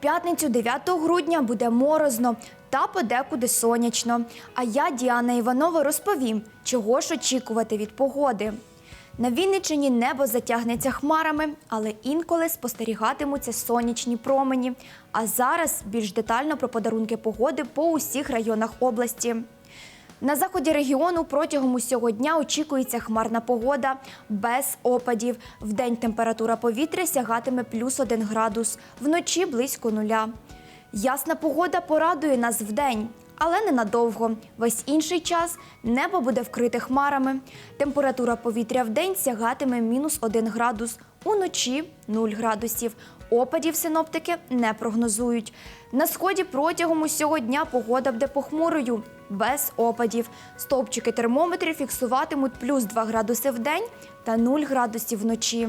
п'ятницю 9 грудня буде морозно та подекуди сонячно. А я, Діана Іванова, розповім, чого ж очікувати від погоди. На Вінниччині небо затягнеться хмарами, але інколи спостерігатимуться сонячні промені. А зараз більш детально про подарунки погоди по усіх районах області. На заході регіону протягом усього дня очікується хмарна погода без опадів. Вдень температура повітря сягатиме плюс 1 градус, вночі близько нуля. Ясна погода порадує нас вдень, але ненадовго. Весь інший час небо буде вкрите хмарами. Температура повітря вдень сягатиме мінус 1 градус, уночі 0 градусів. Опадів синоптики не прогнозують. На сході протягом усього дня погода буде похмурою, без опадів. Стовпчики термометрів фіксуватимуть плюс 2 градуси в день та 0 градусів вночі.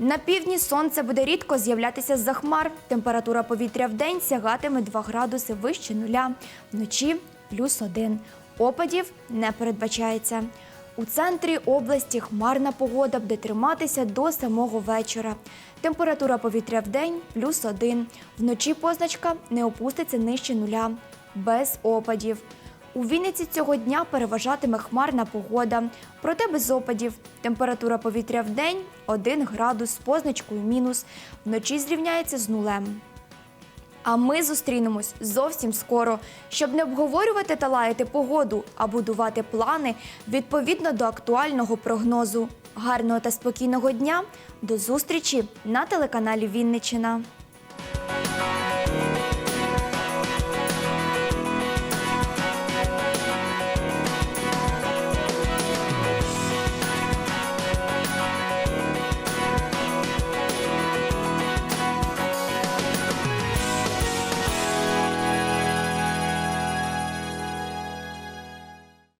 На півдні сонце буде рідко з'являтися з-за хмар. Температура повітря в день сягатиме 2 градуси вище нуля, вночі плюс 1. Опадів не передбачається. У центрі області хмарна погода буде триматися до самого вечора. Температура повітря в день плюс 1. Вночі позначка не опуститься нижче нуля. Без опадів. У Вінниці цього дня переважатиме хмарна погода, проте без опадів. Температура повітря в день 1 градус з позначкою мінус. Вночі зрівняється з нулем. А ми зустрінемось зовсім скоро, щоб не обговорювати та лаяти погоду, а будувати плани відповідно до актуального прогнозу. Гарного та спокійного дня. До зустрічі на телеканалі Вінничина.